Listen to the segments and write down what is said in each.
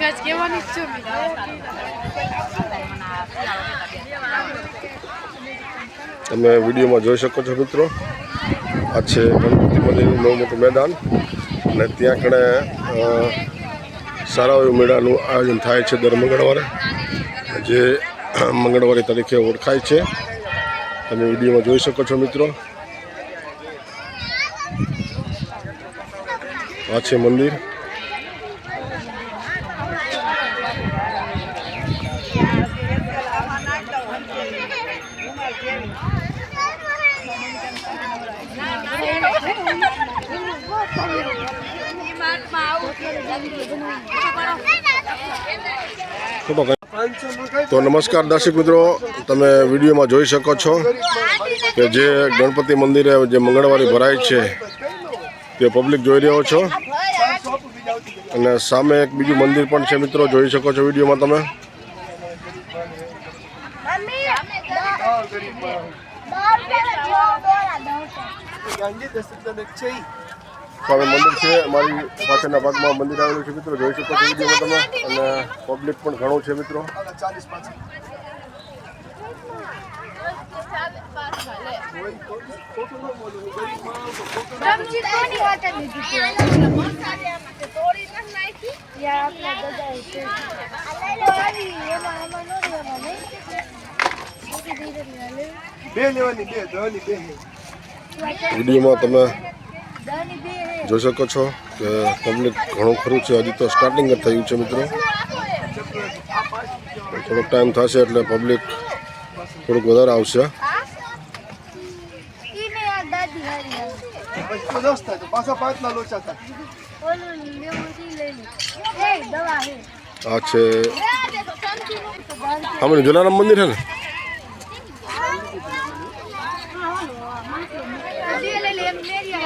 કાચ કહેવાની જ તમે વિડીયોમાં જોઈ શકો છો મિત્રો. આ છે ગણપતિ મંદિરનું નવું મોટું મેદાન. અને ત્યાં કણે સારા એવું મેળાનું આયોજન થાય છે દર મંગળવારે. જે મંગળવારી તરીકે ઓળખાય છે. તમે વિડીયોમાં જોઈ શકો છો મિત્રો. આ છે મંદિર. તો નમસ્કાર દર્શક મિત્રો, તમે વિડીયોમાં જોઈ શકો છો કે જે ગણપતિ મંદિરે જે મંગળવારી ભરાય છે, તે પબ્લિક જોઈ રહ્યો છો. અને સામે એક બીજું મંદિર પણ છે મિત્રો, જોઈ શકો છો વિડીયોમાં તમે. સામે મંદિર છે. અમારી પાછળના ભાગમાં મંદિર આવેલું છે મિત્રો. જોઈ શકો છો વિડીયોમાં તમે. અને પબ્લિક પણ ઘણું છે મિત્રો. વિડીયોમાં તમે જોઈ શકો છો કે પબ્લિક ઘણું ખરું છે. હજી તો સ્ટાર્ટિંગ જ થયું છે મિત્રો. થોડોક ટાઈમ થશે એટલે પબ્લિક થોડુંક વધારે આવશે. આ છે આમાં જલારામ મંદિર છે ને? એમ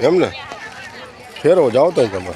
એમ ને ફેરવો જાઓ તો તમે.